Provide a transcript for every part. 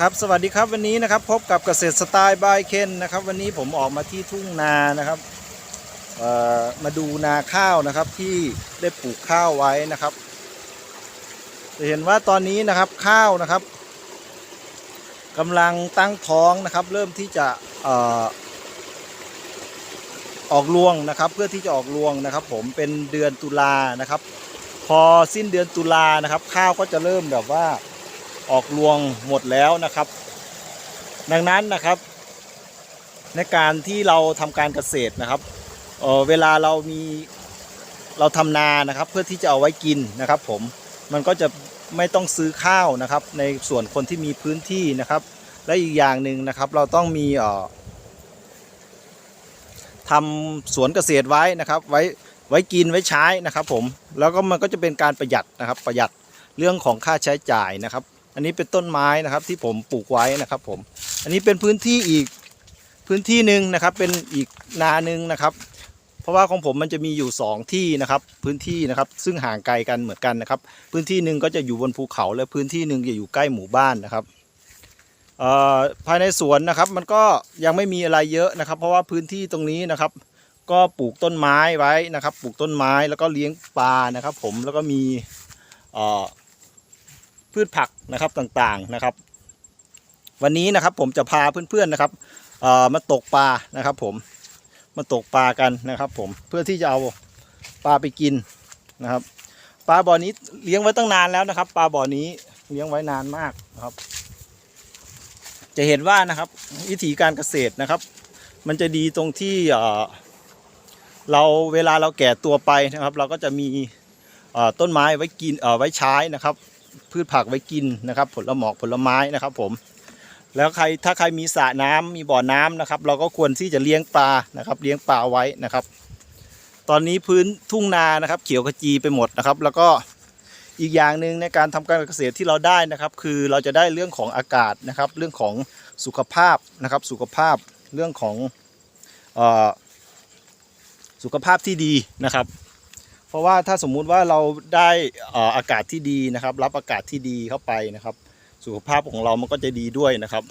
ครับสวัสดีครับวันนี้นะครับพบกับเกษตรสไตล์บายเคนนะครับ วันนี้ผมออกมาที่ทุ่งนานะครับมาดูนาข้าวนะครับที่ได้ปลูกข้าวไว้นะครับ จะเห็นว่าตอนนี้นะครับข้าวนะครับกำลังตั้งท้องนะครับ เริ่มที่จะออกรวงนะครับ เพื่อที่จะออกรวงนะครับ ผมเป็นเดือนตุลานะครับ พอสิ้นเดือนตุลานะครับ ข้าวก็จะเริ่มแบบว่า ออกรวงหมดแล้วนะครับ ดังนั้นนะครับ ในการที่เราทำการเกษตรนะครับเออเวลาเรามีเราทำนานะครับ เพื่อที่จะเอาไว้กินนะครับ ผมมันก็จะไม่ต้องซื้อข้าวนะครับ ในส่วนคนที่มีพื้นที่นะครับ และอีกอย่างหนึ่งนะครับ เราต้องมีเอ่อทำสวนเกษตรไว้นะครับ ไว้ไว้กินไว้ใช้นะครับ ผมแล้วก็มันก็จะเป็นการประหยัดนะครับ ประหยัดเรื่องของค่าใช้จ่ายนะครับ อันนี้เป็นต้นไม้นะครับที่ผมปลูกไว้นะครับผม อันนี้เป็นพื้นที่อีกพื้นที่หนึ่งนะครับ เป็นอีกนาหนึ่งนะครับ เพราะว่าของผมมันจะมีอยู่สองที่นะครับ พื้นที่นะครับ ซึ่งห่างไกลกันเหมือนกันนะครับ พื้นที่หนึ่งก็จะอยู่บนภูเขาและพื้นที่หนึ่งจะอยู่ใกล้หมู่บ้านนะครับภายในสวนนะครับ มันก็ยังไม่มีอะไรเยอะนะครับ เพราะว่าพื้นที่ตรงนี้นะครับ ก็ปลูกต้นไม้ไว้นะครับ ปลูกต้นไม้แล้วก็เลี้ยงปลานะครับ ผมแล้วก็มีอ พืชผักนะครับต่างๆนะครับ วันนี้นะครับผมจะพาเพื่อนๆนะครับมาตกปลานะครับผมมาตกปลากันนะครับ ผมเพื่อที่จะเอาปลาไปกินนะครับ ปลาบ่อนี้เลี้ยงไว้ตั้งนานแล้วนะครับ ปลาบ่อนี้เลี้ยงไว้นานมากนะครับ จะเห็นว่านะครับวิธีการเกษตรนะครับ มันจะดีตรงที่เราเวลาเราแก่ตัวไปนะครับ เราก็จะมีต้นไม้ไว้กินไว้ใช้นะครับ พืชผักไว้กินนะครับ ผลหมอกผลไม้นะครับ ผม แล้วใครถ้าใครมีสระน้ำมีบ่อน้ำนะครับ เราก็ควรที่จะเลี้ยงปลานะครับ เลี้ยงปลาไว้นะครับ ตอนนี้พื้นทุ่งนานะครับ เขียวขจีไปหมดนะครับ แล้วก็อีกอย่างหนึ่งในการทำการเกษตรที่เราได้นะครับ คือเราจะได้เรื่องของอากาศนะครับ เรื่องของสุขภาพนะครับ สุขภาพเรื่องของออสุขภาพที่ดีนะครับ ราะว่าถ้าสมมุติว่าเราได้อากาศที่ดีนะครับ รับอากาศที่ดีเข้าไปนะครับ สุขภาพของเรามันก็จะดีด้วยนะครับ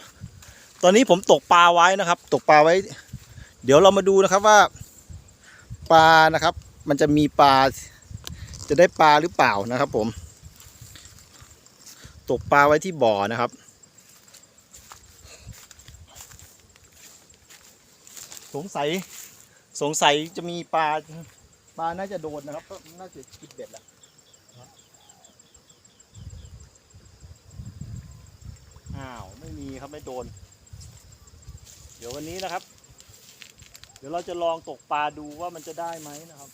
ตอนนี้ผมตกปลาไว้นะครับ ตกปลาไว้ เดี๋ยวเรามาดูนะครับว่า ปลานะครับ มันจะมีปลา จะได้ปลาหรือเปล่านะครับ ผม ตกปลาไว้ที่บ่อนะครับสงสัยสงสัยจะมีปลา ปลาน่าจะโดนนะครับก็น่าจะกินเบ็ดแหละอ้าวไม่มีครับไม่โดน เดี๋ยววันนี้นะครับ เดี๋ยวเราจะลองตกปลาดูว่ามันจะได้ไหมนะครับ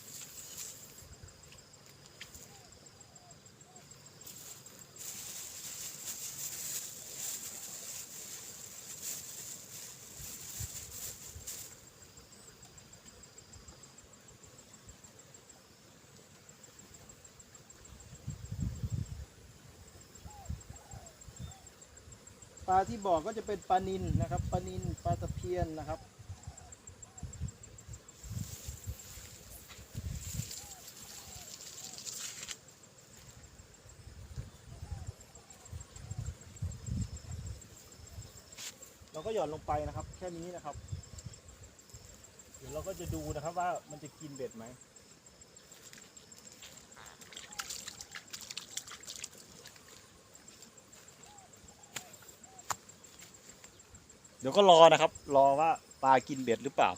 ลาที่บอกก็จะเป็นปลานินนะครับปลานินปลาตะเพียนนะครับ เราก็หย่อนลงไปนะครับ แค่นี้นะครับ เดี๋ยวเราก็จะดูนะครับว่ามันจะกินเบ็ดไหม เดี๋ยวก็รอนะครับ รอว่าปลากินเบ็ดหรือเปล่า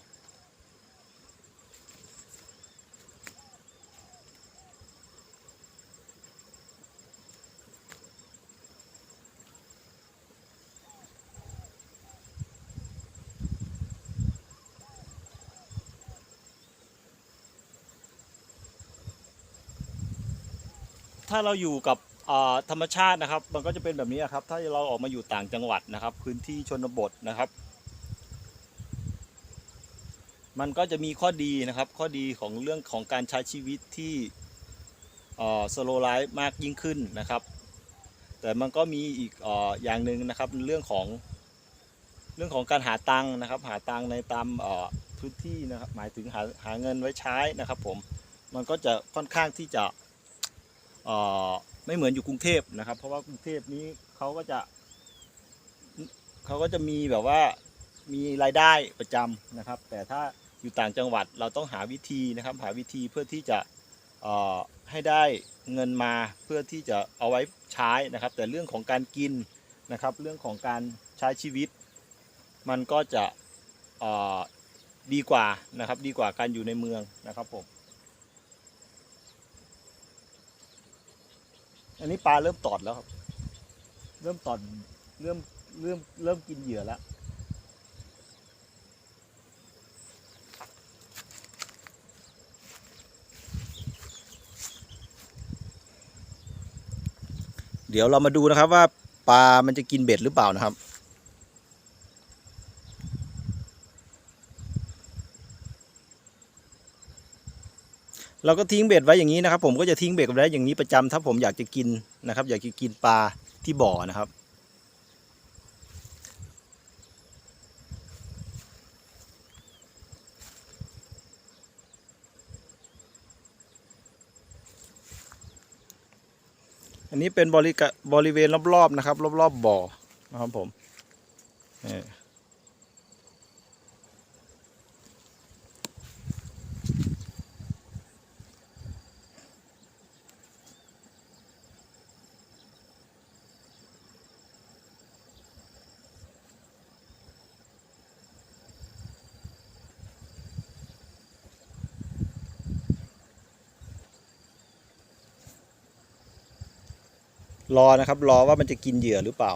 ถ้าเราอยู่กับ ธรรมชาตินะครับ มันก็จะเป็นแบบนี้ครับ ถ้าเราออกมาอยู่ต่างจังหวัดนะครับ พื้นที่ชนบทนะครับ มันก็จะมีข้อดีนะครับ ข้อดีของเรื่องของการใช้ชีวิตที่สโลไลฟ์มากยิ่งขึ้นนะครับ แต่มันก็มีอีกออย่างหนึ่งนะครับเรื่องของเรื่องของการหาตังค์นะครับ หาตังค์ในตามพื้นที่นะครับ หมายถึงหาหาเงินไว้ใช้นะครับ ผม มันก็จะค่อนข้างที่จะ ไม่เหมือนอยู่กรุงเทพนะครับ เพราะว่ากรุงเทพนี้เขาก็จะเขาก็จะมีแบบว่ามีรายได้ประจำนะครับ แต่ถ้าอยู่ต่างจังหวัดเราต้องหาวิธีนะครับ หาวิธีเพื่อที่จะให้ได้เงินมาเพื่อที่จะเอาไว้ใช้นะครับ แต่เรื่องของการกินนะครับ เรื่องของการใช้ชีวิต มันก็จะดีกว่านะครับ ดีกว่าการอยู่ในเมืองนะครับผม อันนี้ปลาเริ่มตอดแล้วครับ เริ่มตอดเริ่มเริ่มเริ่มกินเหยื่อแล้วเดี๋ยวเรามาดูนะครับว่าปลามันจะกินเบ็ดหรือเปล่านะครับ เราก็ทิ้งเบ็ดไว้อย่างนี้นะครับ ผมก็จะทิ้งเบ็ดไว้อย่างนี้ประจำถ้าผมอยากจะกินนะครับ อยากจะกินปลาที่บ่อนะครับ อันนี้เป็นบริกบริเวณรอบๆนะครับ รอบๆบ่อนะครับผม รอนะครับ รอว่ามันจะกินเหยื่อหรือเปล่า